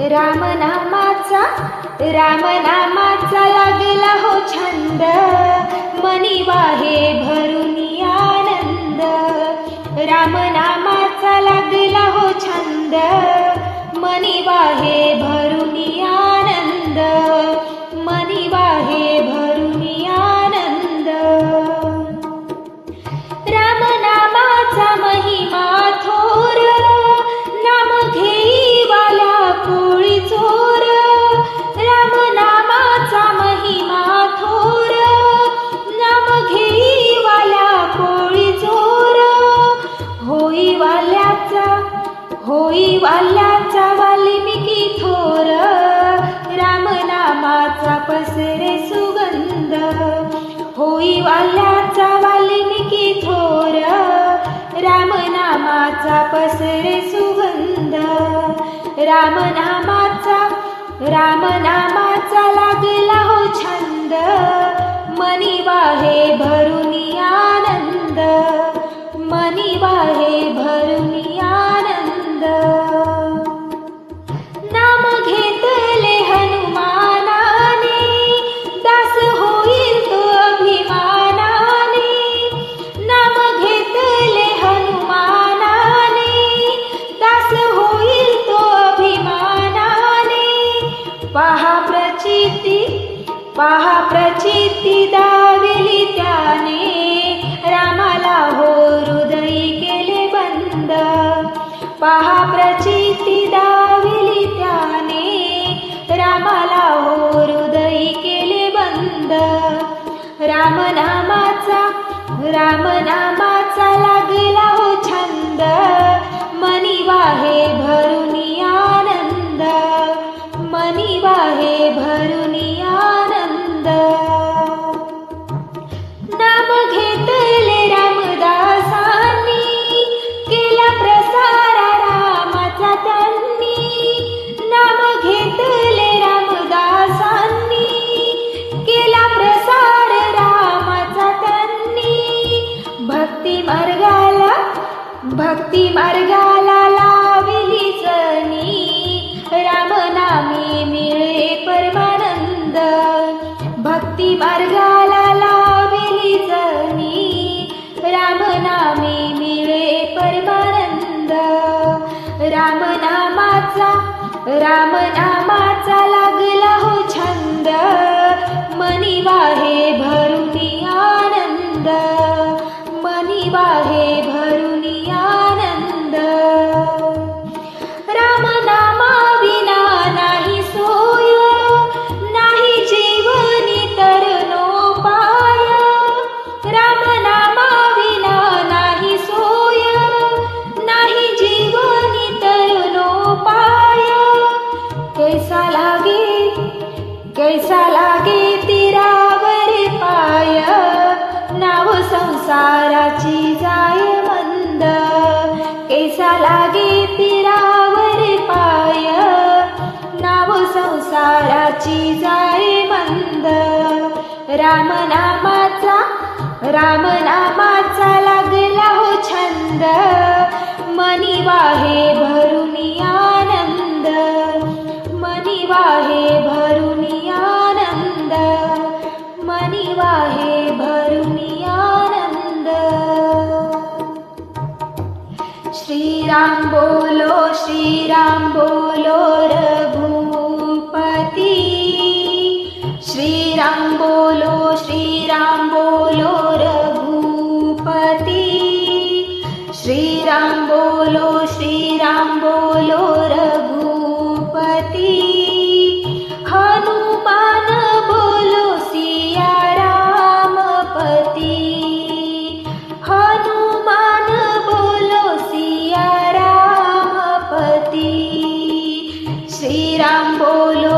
रामनामाचा रामनामाचा लागला हो छंद. मनी वाहे भरून आनंद. रामनामाचा लागला हो छंद. मनी वाहे सुगंध. रामनामा पहा प्रचिती दाविली त्याने. रामाला हो हृदयी केले बंद. पहा प्रचिती दाविली त्याने. रामाला हो हृदयी केले बंद. रामनामाचा रामनामाचा भक्ती मार्गाला लाविली जणी रामनामी मिळे परमानंद. भक्ती मार्गाला लाविली जणी रामनामी मिळे परमानंद. रामनामाचा रामनामाचा लागला हो छंद. मनी वाहे भरुनी आनंद कैसा लागे तीरावर पाय. नाव संसाराची जाय मंद. कैसा लागे तीरावर पाय. नाव संसाराची जाय मंद. रामनामाचा रामना श्रीराम बोलो श्रीराम बोलो रघुपति। श्रीराम बोलो श्रीराम बोलो रघुपति। श्रीराम बोलो श्रीराम बोलो रघुपति। बोलो